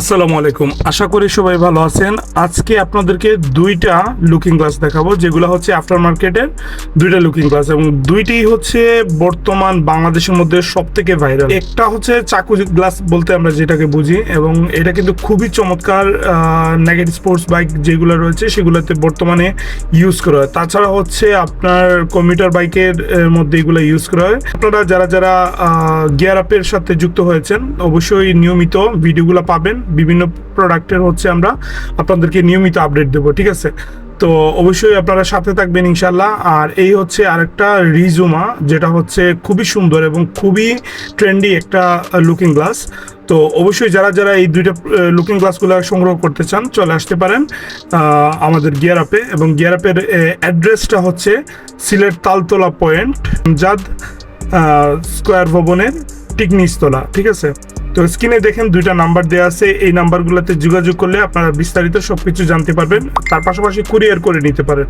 আসসালামু আলাইকুম। আশা করি সবাই ভালো আছেন। আজকে আপনাদেরকে দুইটা লুকিং গ্লাস দেখাবো, যেগুলো হচ্ছে আফটার মার্কেটের দুইটা লুকিং গ্লাস এবং দুইটি হচ্ছে বর্তমান বাংলাদেশের মধ্যে সব থেকে ভাইরাল একটা হচ্ছে চাকু গ্লাস বলতে আমরা যেটাকে বুঝি এবং এটা কিন্তু খুবই চমৎকার নেগেটিভ স্পোর্টস বাইক যেগুলো রয়েছে সেগুলোতে বর্তমানে ইউজ করা হয়। তাছাড়া হচ্ছে আপনার কমিউটার বাইকের মধ্যে এগুলো ইউজ করা হয়। আপনারা যারা যারা গিয়ার আপের সাথে যুক্ত হয়েছেন, অবশ্যই নিয়মিত ভিডিওগুলো পাবেন। বিভিন্ন প্রোডাক্টের হচ্ছে আমরা আপনাদেরকে নিয়মিত আপডেট দেবো, ঠিক আছে? তো অবশ্যই আপনারা সাথে থাকবেন ইনশাল্লাহ। আর এই হচ্ছে আরেকটা রিজুমা, যেটা হচ্ছে খুবই সুন্দর এবং খুবই ট্রেন্ডি একটা লুকিং গ্লাস তো অবশ্যই যারা যারা এই দুইটা লুকিং গ্লাসগুলো সংগ্রহ করতে চান, চলে আসতে পারেন আমাদের গিয়ার আপে এবং গিয়ার আপের অ্যাড্রেসটা হচ্ছে সিলেট তালতলা পয়েন্ট জাদ স্কোয়ার ভবনের ঠিক নিচতলা, ঠিক আছে? তো স্ক্রিনে দেখেন দুইটা নাম্বার দেওয়া আছে। এই নাম্বারগুলোতে যোগাযোগ করলে আপনারা বিস্তারিত সবকিছু জানতে পারবেন। তার পাশাপাশি কুরিয়ার করে নিতে পারেন।